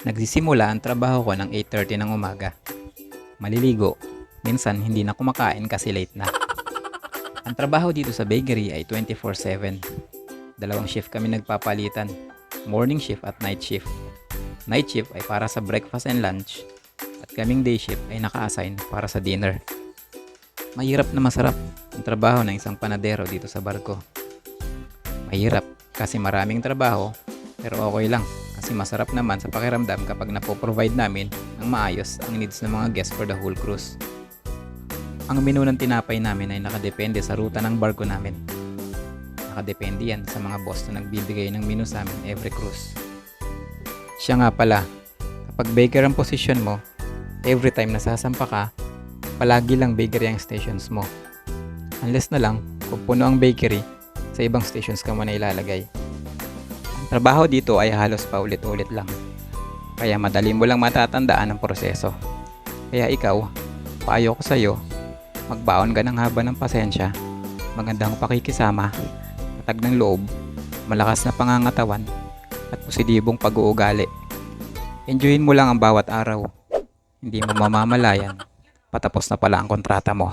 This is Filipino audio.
Nagsisimula ang trabaho ko ng 8.30 ng umaga. Maliligo. Minsan hindi na kumakain kasi late na. Ang trabaho dito sa bakery ay 24-7. Dalawang shift kami nagpapalitan. Morning shift at night shift. Night shift ay para sa breakfast and lunch. At kaming day shift ay naka-assign para sa dinner. Mahirap na masarap ang trabaho ng isang panadero dito sa barko. Mahirap kasi maraming trabaho pero okay lang kasi masarap naman sa pakiramdam kapag napoprovide namin ng maayos ang needs ng mga guests for the whole cruise. Ang menu ng tinapay namin ay nakadepende sa ruta ng barko namin. Nakadepende yan sa mga boss na nagbibigay ng menu sa amin every cruise. Siya nga pala, kapag baker ang posisyon mo, every time nasasampa ka, palagi lang bakery ang stations mo. Unless na lang, kung puno ang bakery, sa ibang stations ka muna ilalagay. Trabaho dito ay halos paulit-ulit lang. Kaya madali mo lang matatandaan ang proseso. Kaya ikaw, payo ko sa'yo, magbaon ka ng haba ng pasensya, magandang pakikisama, matag ng loob, malakas na pangangatawan, at positibong pag-uugali. Enjoyin mo lang ang bawat araw. Hindi mo mamamalayan, patapos na pala ang kontrata mo.